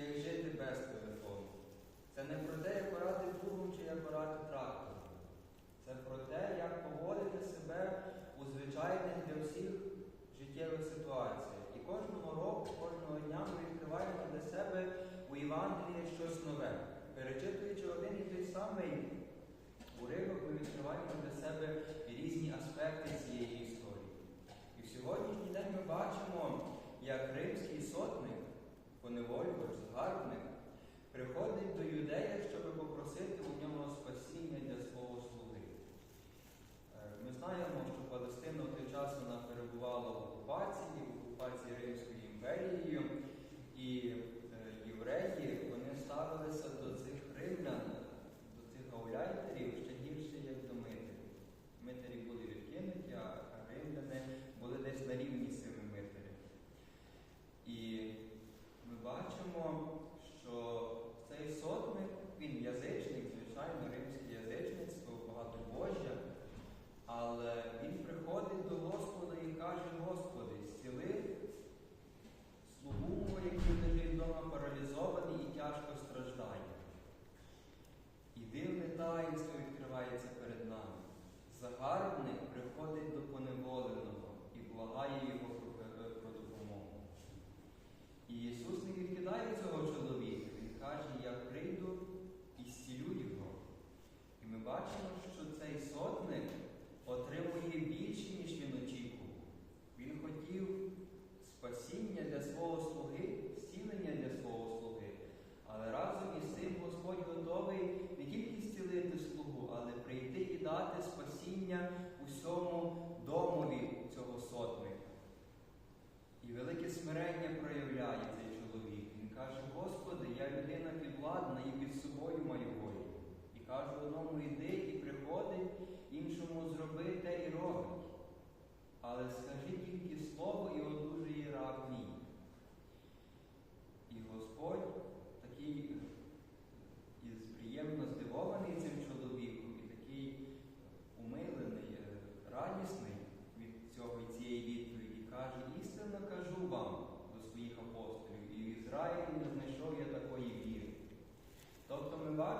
як жити без телефону. Це не про те, як орати плугом чи як орати трактором. Це про те, як поводити себе у звичайних для всіх життєвих ситуаціях. І кожного року, кожного дня ми відкриваємо для себе у Євангелії щось нове. Перечитуючи один і той самий уривок, ми відкриваємо для себе різні аспекти цієї історії. І в сьогоднішній день ми бачимо, як римський сотник поневолювач, згарбник, приходить до юдея, щоб попросити у нього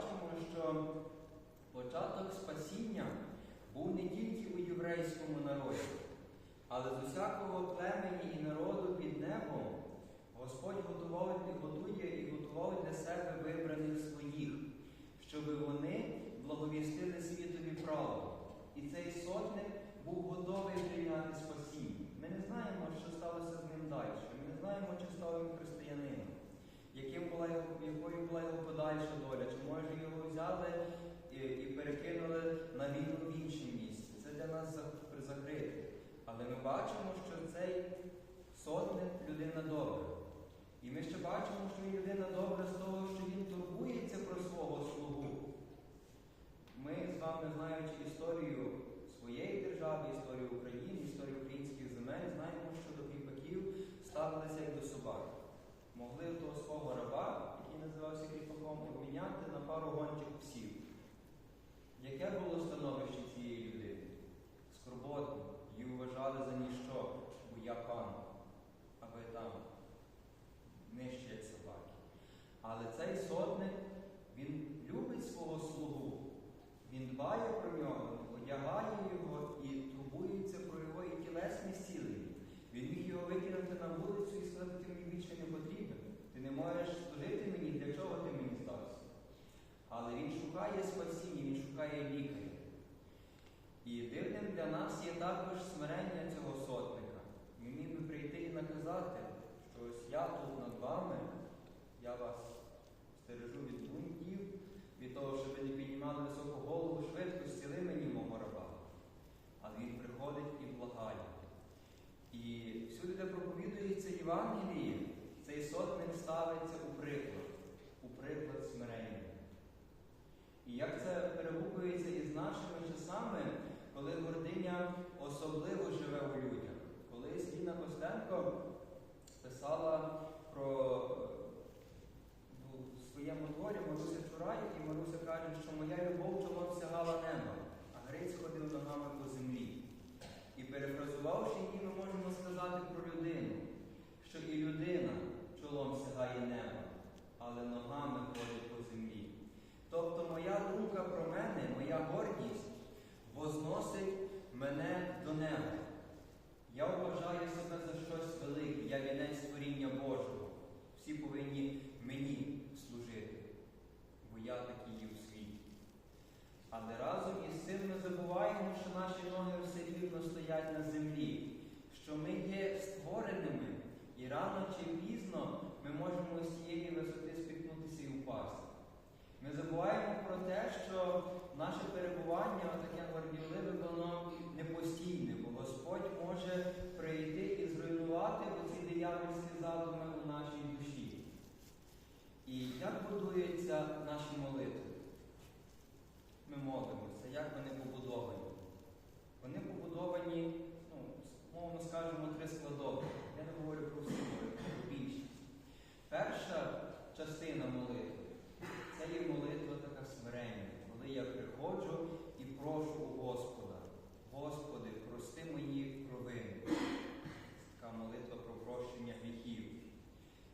бачимо, що початок спасіння був не тільки у єврейському народі, але з усякого племені і народу під небом Господь готував і готує і готував для себе вибраних своїх, щоб вони благовістили світові право. І цей сотник був готовий прийняти спасіння. Ми не знаємо, що сталося з ним далі. Ми не знаємо, чи став він християнином яким була його, якою була його подальша доля, чи може його взяли і, і перекинули на війну в інше місце. Це для нас закрите. Але ми бачимо, що цей сотник людина добра. claro неба. Я вважаю себе за щось велике, я вінець створіння Божого. Всі повинні мені служити, бо я такий є у світі. Але разом із цим ми забуваємо, що наші ноги все рівно стоять на землі, що ми є створеними, і рано чи пізно ми можемо з цієї висоти спіткнутися і впасти. Ми забуваємо про те, що наше перебування, таке гордівливе, воно не постійне, бо Господь може прийти і зруйнувати оці диявольські задуми у нашій душі. І як будуються наші молитви? Ми молимося, як вони побудовані? Вони побудовані, ну, мовно скажемо, три складові. Я не говорю про всі молитви, про більшість. Перша частина молитви це є молитва така смирення, коли я приходжу і прошу у Господа. Господи, прости мої провини. Це така молитва про прощення гріхів.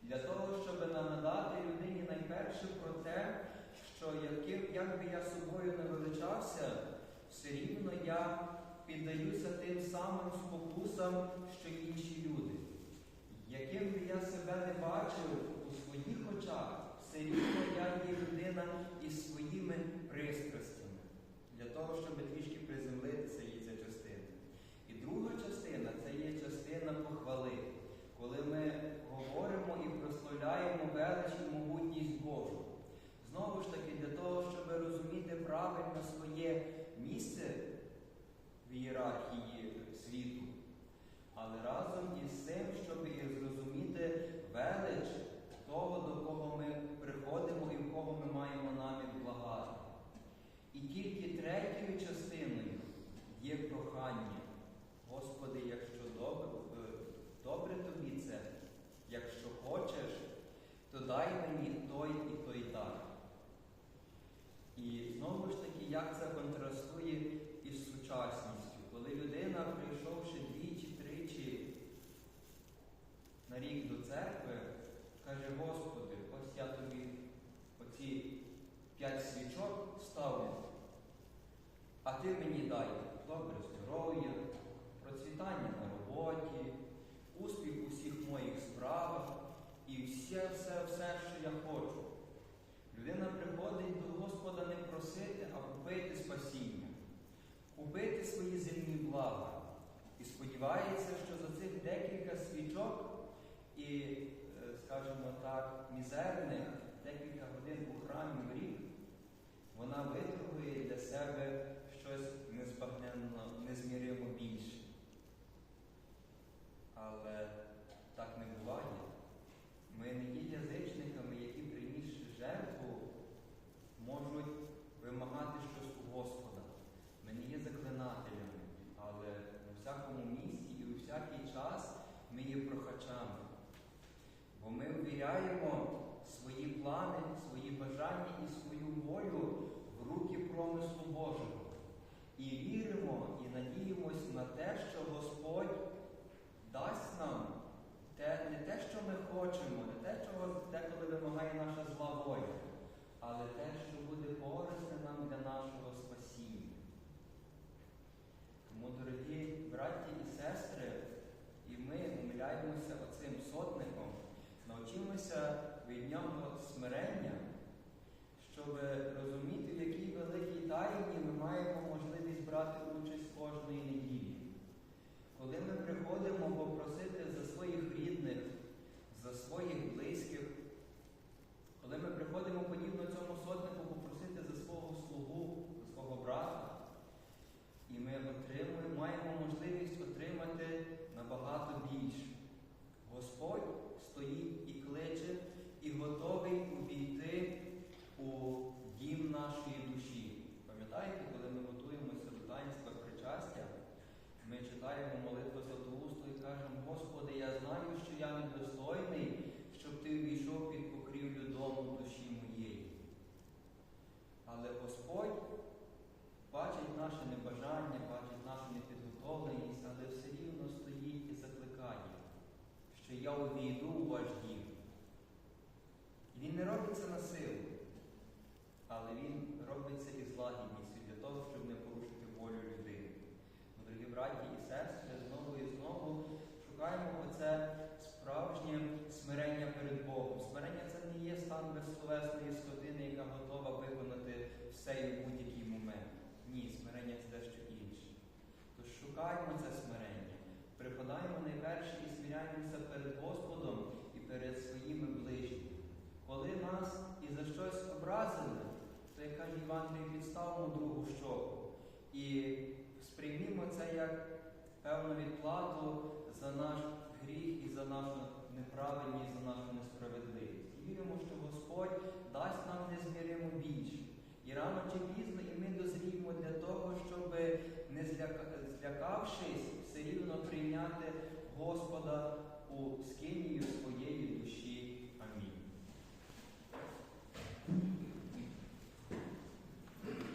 Для того, щоб нагадати людині найперше про те, що яким, як би я собою не величався, все рівно я піддаюся тим самим спокусам, що інші люди. Яким би я себе не бачив у своїх очах, все рівно я є людина із своїми пристрастями, для того, щоб трішки приземлитися є ця частина. І друга частина це є частина похвали, коли ми говоримо і прославляємо велич і могутність Божу. Знову ж таки, для того, щоб розуміти правильно своє місце в ієрархії світу, але разом із цим, щоб і зрозуміти велич того, до кого ми приходимо і в кого ми маємо намір благати. І тільки третьою частиною є прохання. Господи, якщо добре, е, добре тобі це, якщо хочеш, то дай мені той і той дар. І знову ж таки, як це контрастує із сучасністю, коли людина, прийшовши двічі-тричі на рік до церкви, каже, Господи, ось я тобі оці п'ять свічок ставлю, а ти мені дай добре здоров'я, процвітання на роботі, успіх у всіх моїх справах і все, все, все, що я хочу. Людина приходить до Господа не просити, а купити спасіння, купити свої земні блага. І сподівається, що за цих декілька свічок і, е, скажімо так, мізерних декілька годин у храмі в рік, вона виторгує для себе That's увійду у ваш дім. Він не робиться на силу, але він робиться із лагідністю для того, щоб не порушити волю людини. Бо, дорогі браті і сестри, знову і знову шукаємо оце справжнє смирення перед Богом. Смирення це не є стан безсловесної сторони. Неправильність, за нашу несправедливість. І віримо, що Господь дасть нам незміримо більше. І рано чи пізно і ми дозріємо для того, щоб, не злякавшись, все рівно прийняти Господа у скинію